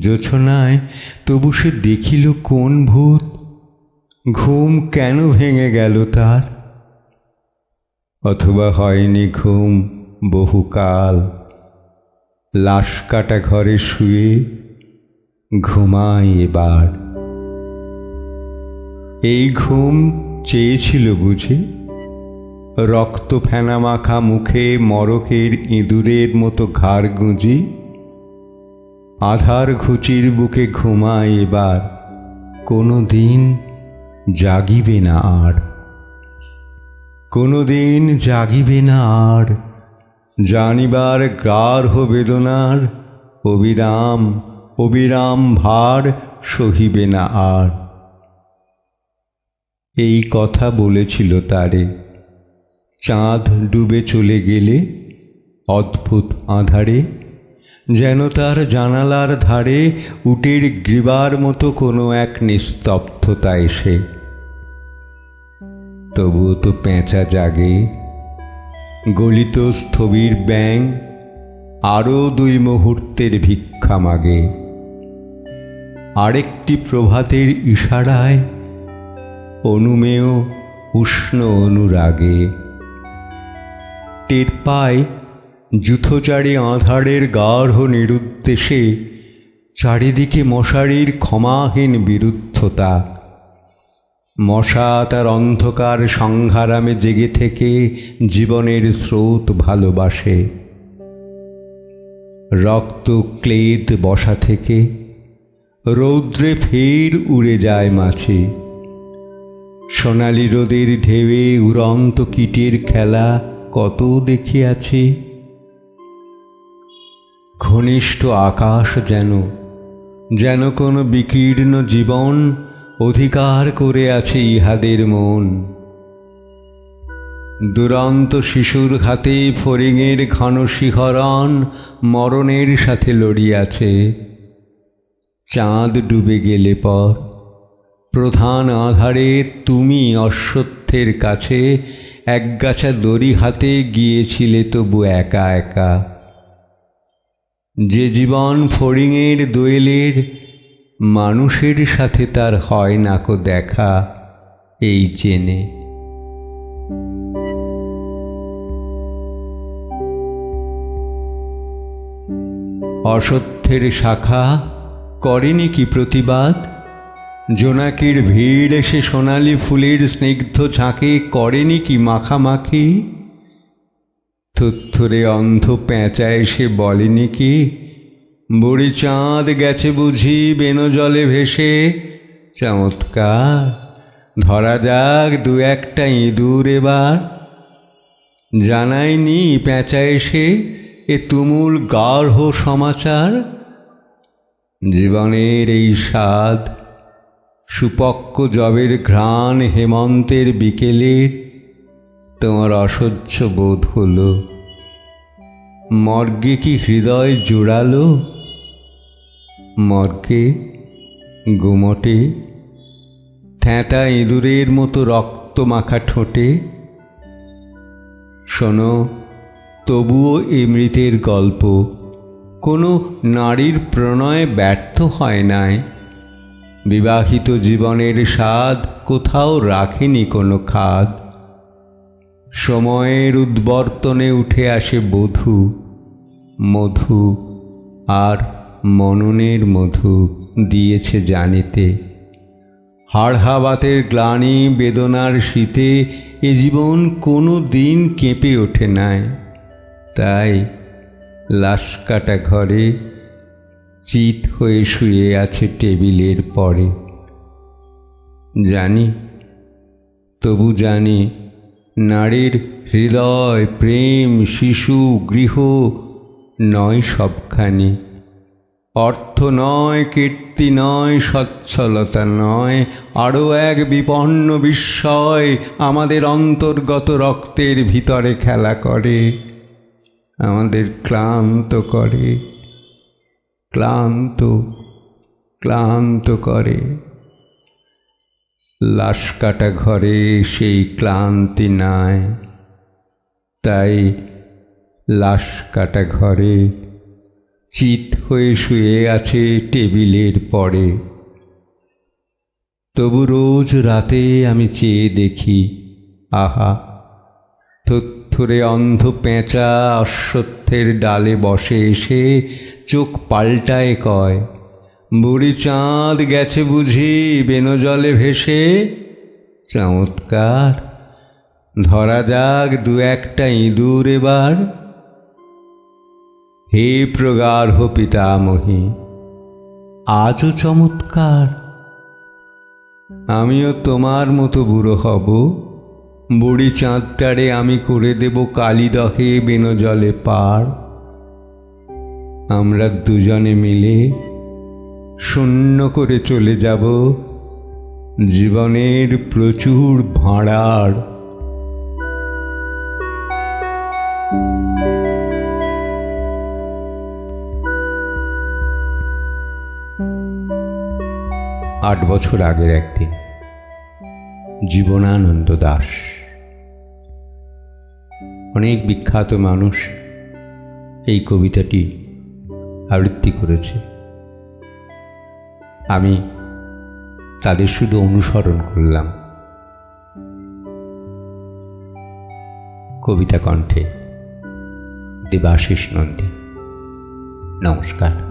জোছনায় তবু সে দেখিল কোন ভূত? ঘুম কেন ভেঙে গেল তার? অথবা হয়নি ঘুম বহুকাল? লাশ কাটা ঘরে শুয়ে ঘুমায় এবার। এই ঘুম চেয়েছিল বুঝি? রক্ত ফেনা মাখা মুখে মরকের ইঁদুরের মতো ঘাড় গুঁজি আধার ঘুচির বুকে ঘুমায় এবার কোনো দিন জাগিবে না আর। কোনো দিন জাগিবে না আর, জানিবার গ্রার্হ বেদনার অবিরাম অবিরাম ভার সহিবে না আর। এই কথা বলেছিল তারে। চাঁদ ডুবে চলে গেলে অদ্ভুত আধারে যেন তার জানালার ধারে উটের গ্রীবার মতো কোনো এক নিস্তব্ধতা এসে। তবুও তো পেঁচা জাগে। গলিত স্থবির ব্যাং আরও দুই মুহূর্তের ভিক্ষা মাগে। আরেকটি প্রভাতের ইশারায় অনুমেয় উষ্ণ অনুরাগে। টের পায় যুথচারী আধারের গাঢ় নিরুদ্দেশে চারিদিকে মশারির ক্ষমাহীন বিরুদ্ধতা। মশা তার অন্ধকার সংঘারামে জেগে থেকে জীবনের স্রোত ভালোবাসে। রক্ত ক্লেদ বসা থেকে রৌদ্রে ফের উড়ে যায় মাছি সোনালি রোদের ঢেউয়ে উড়ন্ত কীটের খেলা কত দেখিয়াছি? ঘনিষ্ঠ আকাশ যেন যেন কোনো বিকীর্ণ জীবন অধিকার করে আছে ইহাদের মন। দুরন্ত শিশুর হাতে ফরিংয়ের ঘন শিহরণ মরণের সাথে লড়িয়াছে। চাঁদ ডুবে গেলে পর প্রধান আধারে তুমি অশ্বত্থের কাছে একগাছা দড়ি হাতে গিয়েছিলে তবু একা একা। যে জীবন ফড়িংয়ের দোয়েলের, মানুষের সাথে তার হয় নাকো দেখা, এই জেনে। অসত্যের শাখা করেনি কি প্রতিবাদ? জোনাকির ভিড় এসে সোনালি ফুলের স্নিগ্ধ ঝাঁকে করেনি কি মাখামাখি? থুত্থরে অন্ধ পেঁচা এসে বলেনি কি? বুড়ি চাঁদ গেছে বুঝি বেনো জলে ভেসে। চমৎকার। ধরা যাক দু একটা ইঁদুর এবার। জানায়নি পেঁচা এসে এ তুমুল গাঢ় সমাচার। জীবনের এই স্বাদ, সুপক্ক জবের ঘ্রাণ হেমন্তের বিকেলের তোমার অসহ্য বোধ হলো? মর্গে কি হৃদয় জোড়ালো? মর্গে, গুমটে থ্যাঁতা ইঁদুরের মতো রক্ত মাখা ঠোঁটে? শোনো, তবুও এ মৃতের গল্প কোনো নারীর প্রণয়ে ব্যর্থ হয় নাই। বিবাহিত জীবনের স্বাদ কোথাও রাখেনি কোনো খাদ। সময়ের উদ্বর্তনে উঠে আসে বধূ, মধু আর মননের মধু দিয়েছে জানিতে। হাড়হাবাতের গ্লানি বেদনার শীতে এ জীবন কোনো দিন কেঁপে ওঠে নাই। তাই লাশ কাটা ঘরে চিত হয়ে শুয়ে আছে টেবিলের পরে। জানি, তবু জানি নারীর হৃদয়, প্রেম, শিশু, গৃহ নয় সবখানি। অর্থ নয়, কীর্তি নয়, সচ্ছলতা নয়। আরও এক বিপন্ন বিস্ময় আমাদের অন্তর্গত রক্তের ভিতরে খেলা করে, আমাদের ক্লান্ত করে, ক্লান্ত ক্লান্ত করে। লাশ কাটা ঘরে সেই ক্লান্তি নাই। তাই লাশ কাটা ঘরে চিত হয়ে শুয়ে আছে টেবিলের পরে। তবু রোজ রাতে আমি চেয়ে দেখি, আহা থুত্থুরে অন্ধ পেঁচা অশ্বত্থের ডালে বসে এসে চোখ পাল্টায় কয় বুড়ি চাঁদ গেছে বুঝি বেনজলে ভেসে। চমৎকার। ধরা যাক দু একটা ইঁদুর এবার। হে প্রগাঢ় পিতামহী, আজও চমৎকার। আমিও তোমার মতো বুড়ো হব। বুড়ি চাঁদটারে আমি করে দেব কালিদহে বেনজলে পার। আমরা দুজনে মিলে শূন্য করে চলে যাব। জীবনের প্রচুর ভাঁড়ার। আট বছর আগের একদিন জীবনানন্দ দাস। অনেক বিখ্যাত মানুষ এই কবিতাটি আবৃত্তি করেছে। আমি তাদের শুধু অনুসরণ করলাম। কবিতা কণ্ঠে দেবাশিস নন্দী। নমস্কার।